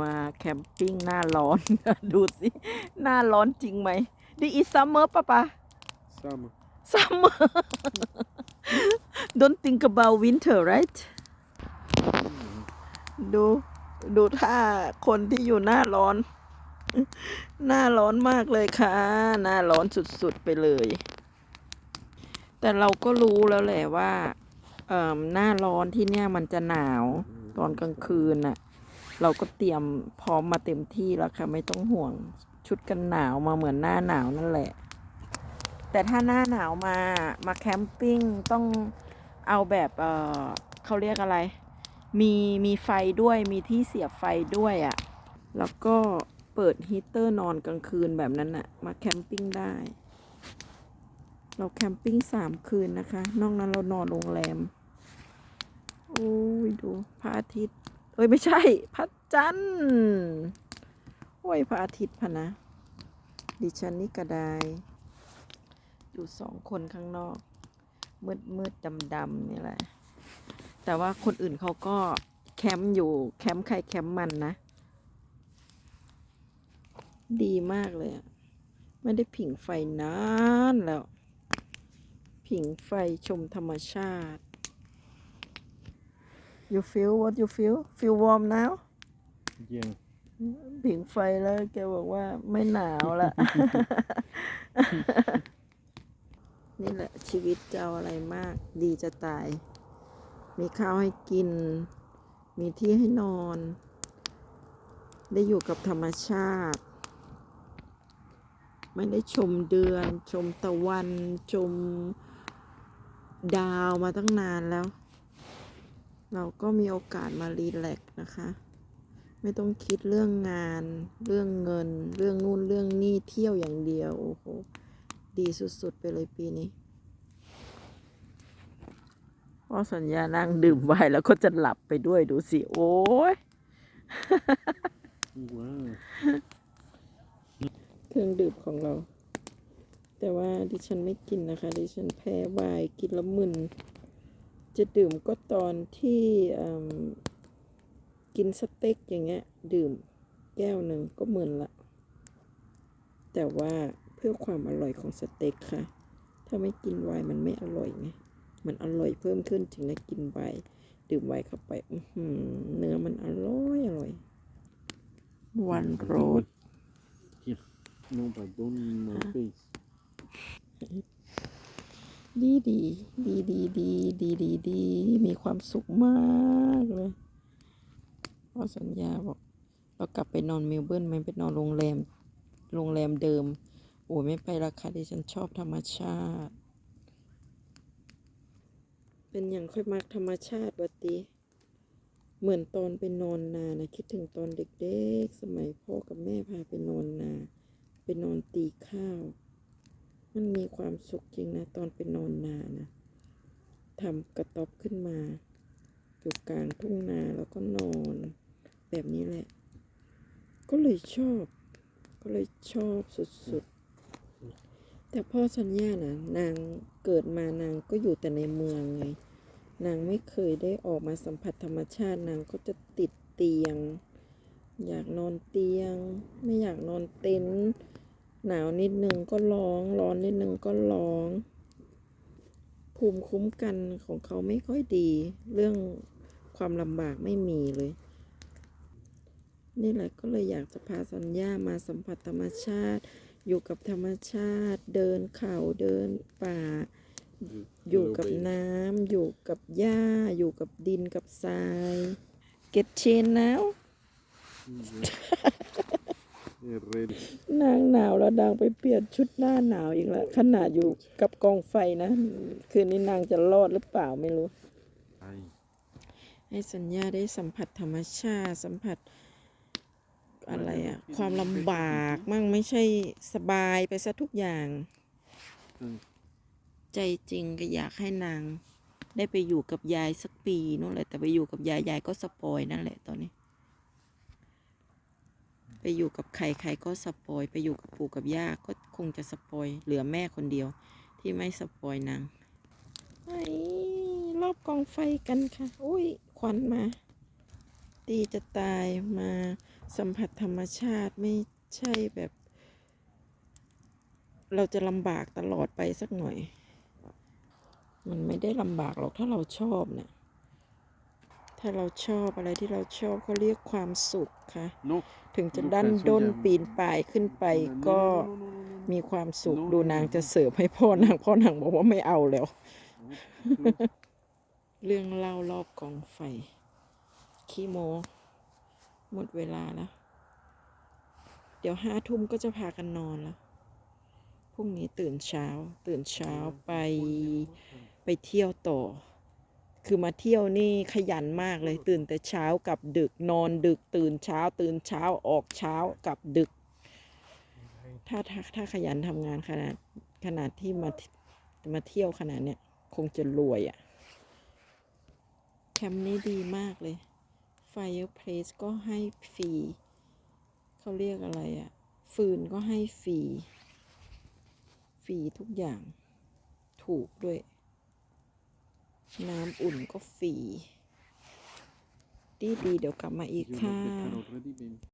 มาแคมปิ้งหน้าร้อน ดูสิ หน้าร้อนจริงไหมดีอีซัมเมอร์ปะปะ Summer. summer don't think about winter right ดูดูท่าคนที่อยู่หน้าร้อน หน้าร้อนมากเลยค่ะ หน้าร้อนสุดๆไปเลย แต่เราก็รู้แล้วแหละว่าเอ่อหน้าร้อนที่เนี่ยมันจะหนาว ตอนกลางคืนน่ะ เราก็เตรียมพร้อมมาเต็มที่แล้วค่ะ ไม่ต้องห่วงชุดกันหนาวมาเหมือนหน้าหนาวนั่นแหละ แต่ถ้าหน้าหนาวมามาแคมปิ้งต้องเอาแบบเออเขาเรียกอะไร มีมีไฟด้วยมีที่เสียบไฟด้วยอะ่ะ แล้วก็เปิดฮีตเตอร์นอนกลางคืนแบบนั้นอะ่ะ มาแคมปิ้งได้ เราแคมปิ้งสามคืนนะคะ นอกนั้นเรานอนโรงแรม อ้ยดูพระอาทิตย์เอ้ยไม่ใช่พระจันทร์โอ้ยพระอาทิตย์พะนะ ดิฉันนี่กระไดอยู่สองคนข้างนอก มืดมืดดำดำนี่แหละ แต่ว่าคนอื่นเขาก็แคมป์อยู่แคมป์ใครแคมป์มันนะ ดีมากเลยอะไม่ได้ผิงไฟนานแล้ว ผิงไฟชมธรรมชาติ you feel what you feel feel warm now Yeah. ผิงไฟแล้วแกบอกว่าไม่หนาวละ นี่แหละชีวิตจะเอาอะไรมาก ดีจะตาย มีข้าวให้กิน มีที่ให้นอน ได้อยู่กับธรรมชาติ ไม่ได้ชมเดือน ชมตะวัน ชมดาวมาตั้งนานแล้ว เราก็มีโอกาสมารีแลกนะคะ ไม่ต้องคิดเรื่องงาน เรื่องเงิน เรื่องนู่นเรื่องนี่เที่ยวอย่างเดียว โอ้โห ดีสุดๆ ไปเลยปีนี้พราะสัญญานั่งดื่มไวน์แล้วก็จะหลับไปด้วยดูสิ โอ้ย Wow. เครื่องดื่มของเรา แต่ว่าดิฉันไม่กินนะคะ ดิฉันแพ้ไวน์กินแล้วมึน จะดื่มก็ตอนที่อืมกินสเต็กอย่างเงี้ย ดื่มแก้วหนึ่งก็มึนละ แต่ว่าเพื่อความอร่อยของสเต็กค่ะ ถ้าไม่กินไวน์มันไม่อร่อยไงมันอร่อยเพิ่มขึ้นถึงได้กินไวน์ดื่มไวน์เข้าไปอื้อหือเนื้อมันอร่อยอร่อยวันโรด Yeah. No, but don't in my face. ดีดีดีดีดีดีดีดีมีความสุขมากเลยพอสัญญาบอกเรากลับไปนอนเมลเบิร์นไหม่ไปนอนโรงแรมโรงแรมเดิม โอ้ยไม่ไปราคาดิฉันชอบธรรมชาติ เป็นอย่างค่อยมากธรรมชาติวัติเหมือนตอนไปนอนนานะคิดถึงตอนเด็กๆ สมัยพ่อกับแม่พาไปนอนนา ไปนอนตีข้าว มันมีความสุขจริงนะ ตอนไปนอนนานะทำกระต๊อบขึ้นมา อยู่กลางทุ่งนาแล้วก็นอน แบบนี้แหละ ก็เลยชอบ ก็เลยชอบสุดๆ แต่พ่อสัญญานะนางเกิดมานางก็อยู่แต่ในเมืองไง นางไม่เคยได้ออกมาสัมผัสธรรมชาตินางก็จะติดเตียง อยากนอนเตียง ไม่อยากนอนเต็นท์ หนาวนิดนึงก็ร้อง ร้อนนิดนึงก็ร้อง ภูมิคุ้มกันของเขาไม่ค่อยดี เรื่องความลำบากไม่มีเลย นี่แหละก็เลยอยากจะพาสัญญามาสัมผัสธรรมชาติ อยู่กับธรรมชาติ เดินเขาเดินป่า อยู่กับน้ำอยู่กับหญ้า อยู่กับดินกับทราย get chain now นางหนาวแล้วนางไปเปลี่ยนชุดหน้าหนาวอีกแล้วขนาดอยู่กับกองไฟนะ คืนนี้นางจะรอดหรือเปล่าไม่รู้ Aye. ให้สัญญาได้สัมผัสธรรมชาติสัมผัสอะไรอะความลำบากมั่งไม่ใช่สบายไปซะทุกอย่าง Mm. ใจจริงก็อยากให้นาง ได้ไปอยู่กับยายสักปีนู่นแหละแต่ไปอยู่กับยายยายก็สปอยนั่นแหละตอนนี้ไป อยู่กับใครใครก็สปอย ไปอยู่กับปู่กับย่าก็คงจะสปอย เหลือแม่คนเดียว ที่ไม่สปอยนางไอ้รอบกองไฟกันค่ะ อุ้ยควันมาดีจะตายมาสัมผัสธรรมชาติไม่ใช่แบบ เราจะลำบากตลอดไปสักหน่อย มันไม่ได้ลำบากหรอกถ้าเราชอบเนี่ย ถ้าเราชอบอะไรที่เราชอบเขาเรียกความสุขค่ะ Non. ถึงจะดันด้นปีนป่ายขึ้นไปก็ Non, non, non, non, non, มีความสุขดูนางจะเสิร์ฟให้พ่อนางพ่อนางบอกว่าไม่เอาแล้ว non. เรื่องเล่ารอบกองไฟขี้โม หมดเวลาแล้ว เดี๋ยวห้าทุ่มก็จะพากันนอนแล้วพรุ่งนี้ตื่นเช้า ตื่นเช้าไปไปเที่ยวต่อ คือมาเที่ยวนี่ขยันมากเลยตื่นแต่เช้ากลับดึกนอนดึกตื่นเช้า ตื่นเช้าออกเช้ากลับดึก ถ้าถ้าถ้าขยันทำงานขนาดขนาดที่มามาเที่ยวขนาดเนี้ยคงจะรวยอะ่ะแคมป์นี้ดีมากเลย Fireplace ก็ให้ฟรีเขาเรียกอะไรอะ่ะ ฟืนก็ให้ฟรีฟรีทุกอย่างถูกด้วย น้ำอุ่นก็ฟรีดีดีเดี๋ยวกลับมาอีกค่ะ